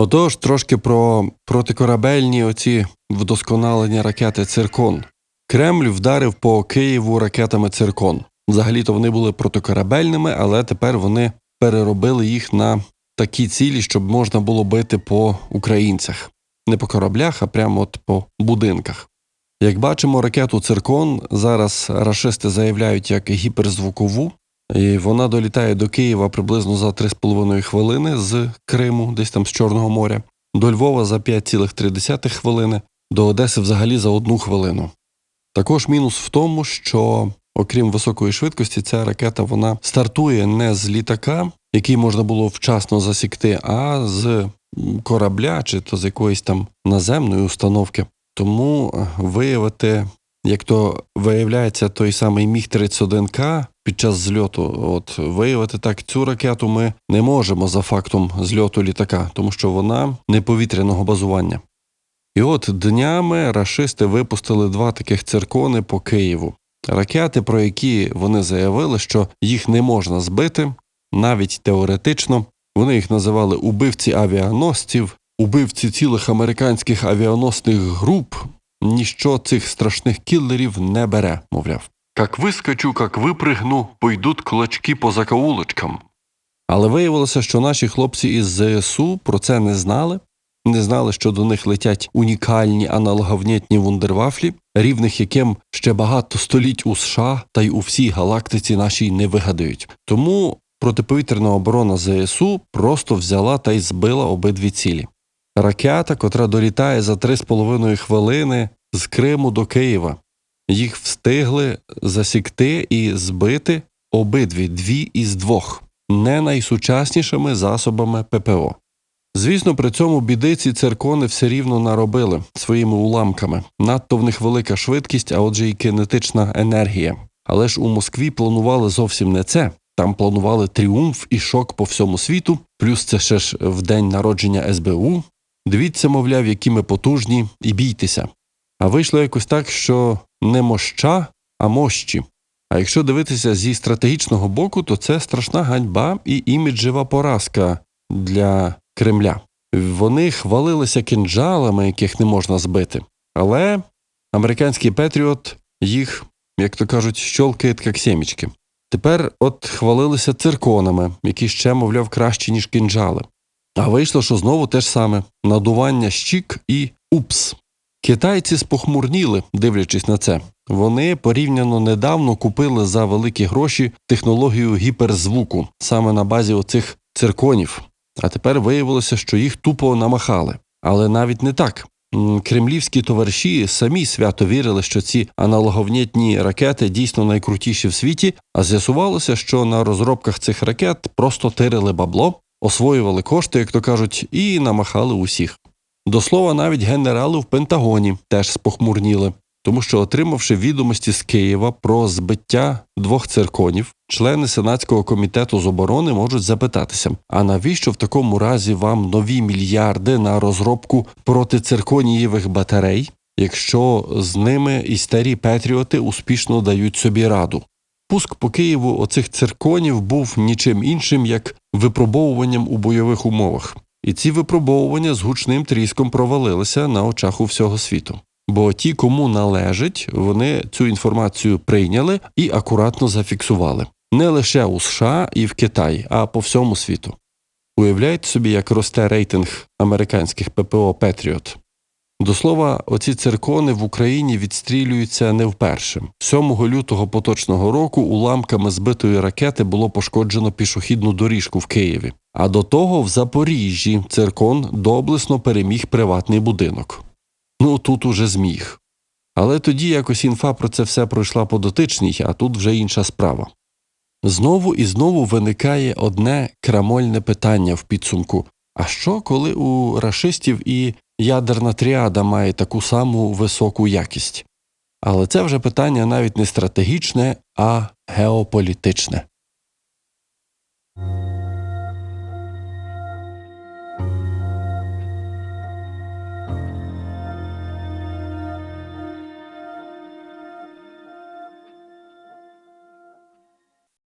Отож, трошки про протикорабельні оці вдосконалені ракети Циркон. Кремль вдарив по Києву ракетами Циркон. Взагалі-то вони були протикорабельними, але тепер вони переробили їх на такі цілі, щоб можна було бити по українцях. Не по кораблях, а прямо от по будинках. Як бачимо, ракету Циркон зараз рашисти заявляють як гіперзвукову, і вона долітає до Києва приблизно за 3,5 хвилини з Криму, десь там з Чорного моря, до Львова за 5,3 хвилини, до Одеси взагалі за одну хвилину. Також мінус в тому, що окрім високої швидкості, ця ракета вона стартує не з літака, який можна було вчасно засікти, а з корабля чи то з якоїсь там наземної установки. Тому е, виявити, як то виявляється, той самий міг 31К під час зльоту, от виявити так цю ракету ми не можемо за фактом зльоту літака, тому що вона не повітряного базування. І от днями рашисти випустили два таких циркони по Києву. Ракети, про які вони заявили, що їх не можна збити, навіть теоретично. Вони їх називали убивці авіаносців, убивці цілих американських авіаносних груп. Ніщо цих страшних кіллерів не бере, мовляв. Как вискочу, как випригну, пойдуть кулачки по закаулочкам. Але виявилося, що наші хлопці із ЗСУ про це не знали, не знали, що до них летять унікальні аналоговнітні вундервафлі, рівних яким ще багато століть у США та й у всій галактиці нашій не вигадають. Тому протиповітряна оборона ЗСУ просто взяла та й збила обидві цілі. Ракета, котра долітає за 3,5 хвилини з Криму до Києва. Їх встигли засікти і збити обидві дві із двох не найсучаснішими засобами ППО. Звісно, при цьому біди ці циркони все рівно наробили своїми уламками. Надто в них велика швидкість, а отже, і кинетична енергія. Але ж у Москві планували зовсім не це. Там планували тріумф і шок по всьому світу, плюс це ще ж в день народження СБУ. Дивіться, мовляв, які ми потужні, і бійтеся. А вийшло якось так, що не моща, а мощі. А якщо дивитися зі стратегічного боку, то це страшна ганьба і іміджева поразка для Кремля. Вони хвалилися кинджалами, яких не можна збити. Але американський Петріот їх, як то кажуть, щолкає як сімечки. Тепер от хвалилися цирконами, які ще, мовляв, кращі, ніж кинджали. А вийшло, що знову те ж саме надування щік і упс. Китайці спохмурніли, дивлячись на це. Вони порівняно недавно купили за великі гроші технологію гіперзвуку саме на базі оцих цирконів. А тепер виявилося, що їх тупо намахали. Але навіть не так. Кремлівські товариші самі свято вірили, що ці аналоговнітні ракети дійсно найкрутіші в світі, а з'ясувалося, що на розробках цих ракет просто тирили бабло, освоювали кошти, як то кажуть, і намахали усіх. До слова, навіть генерали в Пентагоні теж спохмурніли, тому що, отримавши відомості з Києва про збиття двох цирконів, члени Сенатського комітету з оборони можуть запитатися: а навіщо в такому разі вам нові мільярди на розробку протицирконієвих батарей, якщо з ними і старі Петріоти успішно дають собі раду? Пуск по Києву оцих цирконів був нічим іншим, як випробовуванням у бойових умовах. І ці випробовування з гучним тріском провалилися на очах у всього світу. Бо ті, кому належить, вони цю інформацію прийняли і акуратно зафіксували не лише у США і в Китаї, а по всьому світу. Уявляєте собі, як росте рейтинг американських ППО Петріот. До слова, оці циркони в Україні відстрілюються не вперше. 7 лютого поточного року уламками збитої ракети було пошкоджено пішохідну доріжку в Києві. А до того в Запоріжжі циркон доблесно переміг приватний будинок. Ну тут уже зміг. Але тоді якось інфа про це все пройшла по дотичній, а тут вже інша справа. Знову і знову виникає одне крамольне питання в підсумку: а що, коли у рашистів і ядерна тріада має таку саму високу якість? Але це вже питання навіть не стратегічне, а геополітичне.